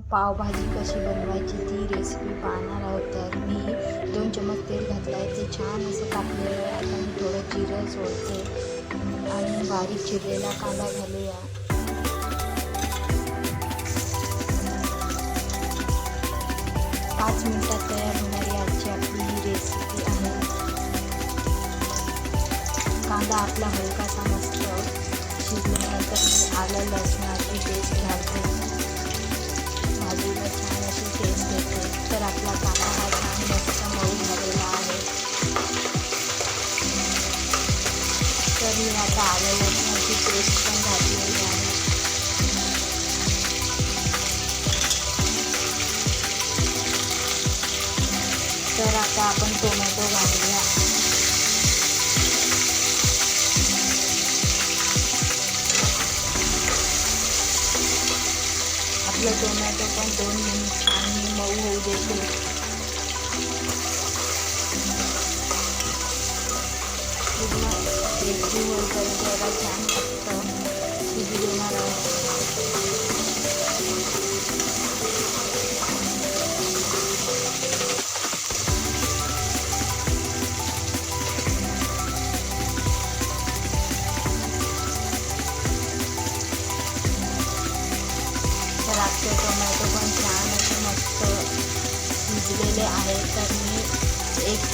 पावभाजी कशी बनवायची ती रेसिपी पाहणार आहोत. तर मी दोन चमच तेल घातलं आहे. ते छान असं कापलेलं आहे. आता मी थोडं जिरं सोडते. आणि बारीक चिरलेला कांदा घालूया. पाच मिनटात तयार होणारी आजची आपली ही रेसिपी आहे. कांदा आपला हलकासा मस्त शिजल्यानंतर आलं लसणाची पेस्ट घालते. तर आपला कांदा हा छान मस्त मऊ झालेला आहे. तर मी आता आलं लसणाची पेस्ट पण घातलेली आहे. तर आता आपण टोमॅटो घालूया. आपलं टोमॅटो पण दोन मिनिट छान मऊ होऊ देते पूर्ण एकजीव होईपर्यंत याला छान शिजलेले आहे तर मी एक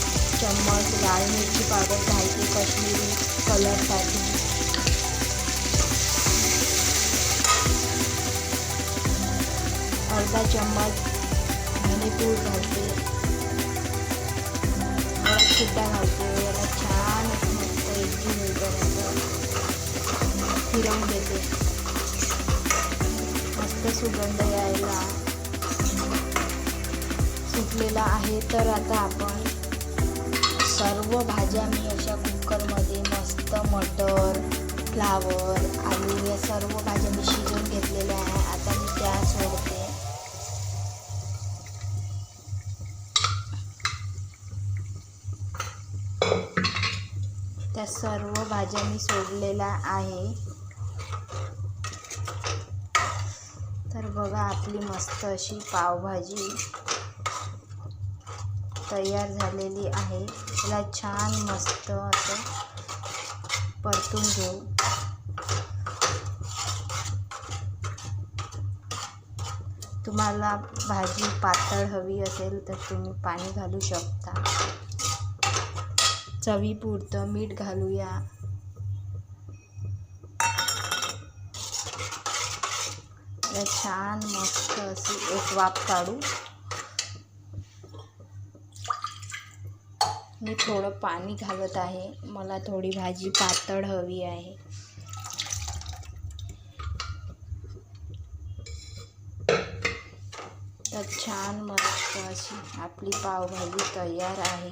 चम्मच लाल मिरची पावडर घालते कश्मीरी कलरसाठी अर्धा चम्मच धनेपूड घालते. सुद्धा घालते. याला छान मस्त एकजीव होईपर्यंत फिरवून देते. मस्त सुगंध यायला. सुटलेला आहे तर आता आपण सर्व भाज्या मी अशा कुकरमध्ये मस्त मटर फ्लावर आलू या सर्व भाज्या मी शिजवून घेतलेल्या आहे. आता मी त्या सोडते. त्या सर्व भाज्या मी सोडलेल्या आहे. तर बघा आपली मस्त अशी पावभाजी. तयार झालेली आहे. त्याला छान मस्त असं परतून घेऊ. तुम्हाला भाजी पातळ हवी असेल तर तुम्ही पाणी घालू शकता. चवीपुरतं मीठ घालूया. छान मस्त अशी एक वाफ काढू. मी थोडं पाणी घालत आहे. मला थोडी भाजी पातळ हवी आहे. तर छान मस्त अशी आपली पावभाजी तयार आहे.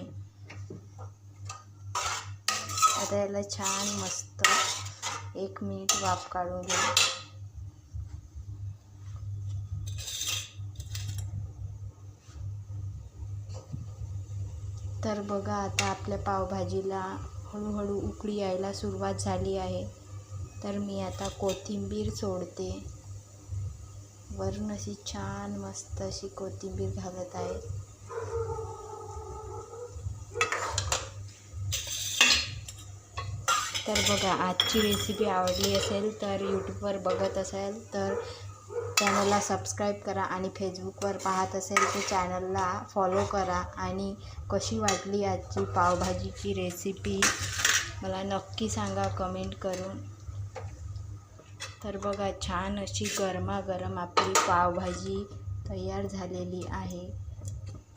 आता याला छान मस्त एक मिनिट वाफ काढून घेऊ. तर बघा आता आपल्या पावभाजीला हळूहळू उकळी यायला सुरुवात झाली आहे. तर मी आता कोथिंबीर सोडते. वरून अशी छान मस्त अशी कोथिंबीर घालत आहे. तर बघा आजची रेसिपी आवडली असेल तर यूट्यूबवर बघत असेल तर चॅनलला सबस्क्राईब करा आणि फेसबुकवर पाहत असेल तर चॅनलला फॉलो करा. आणि कशी वाटली आजची पावभाजीची रेसिपी मला नक्की सांगा कमेंट करून. तर बघा छान अशी गरमागरम आपली पावभाजी तयार झालेली आहे.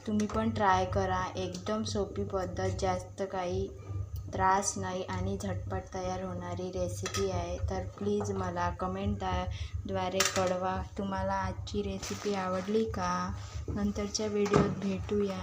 तुम्ही पण ट्राय करा. एकदम सोपी पद्धत जास्त काही त्रास नाही आणि झटपट तयार होणारी रेसिपी आहे. तर प्लीज मला कमेंटद्वारे कळवा. तुम्हाला आजची रेसिपी आवडली का? नंतरच्या व्हिडिओत भेटूया.